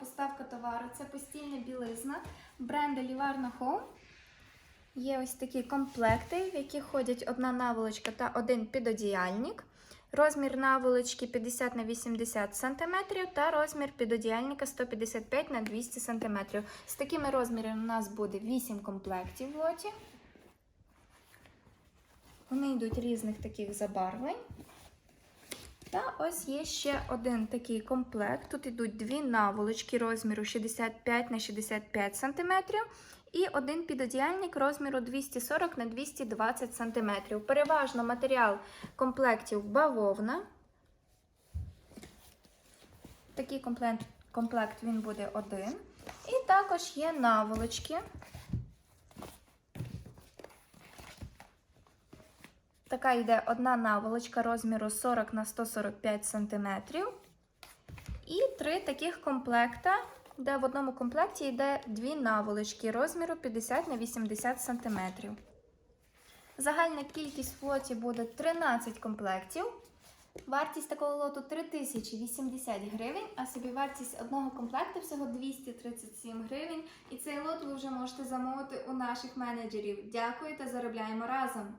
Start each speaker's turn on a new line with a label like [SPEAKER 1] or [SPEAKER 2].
[SPEAKER 1] поставка товару. Це постільна білизна бренду Livarno Home. Є ось такі комплекти, в які ходять одна наволочка та один підодіяльник. Розмір наволочки 50 на 80 см та розмір підодіяльника 155 на 200 см. З такими розмірами у нас буде 8 комплектів в лоті. Вони йдуть різних таких забарвлень. Та ось є ще один такий комплект. Тут йдуть дві наволочки розміру 65 на 65 см і один підодіяльник розміру 240 на 220 см. Переважно матеріал комплектів бавовна. Такий комплект, комплект він буде один. І також є наволочки. Така йде одна наволочка розміру 40 на 145 см. І три таких комплекта, де в одному комплекті йде дві наволочки розміру 50 на 80 см. Загальна кількість в лоті буде 13 комплектів. Вартість такого лоту 3080 гривень, а собівартість одного комплекту всього 237 гривень. І цей лот ви вже можете замовити у наших менеджерів. Дякую та заробляємо разом!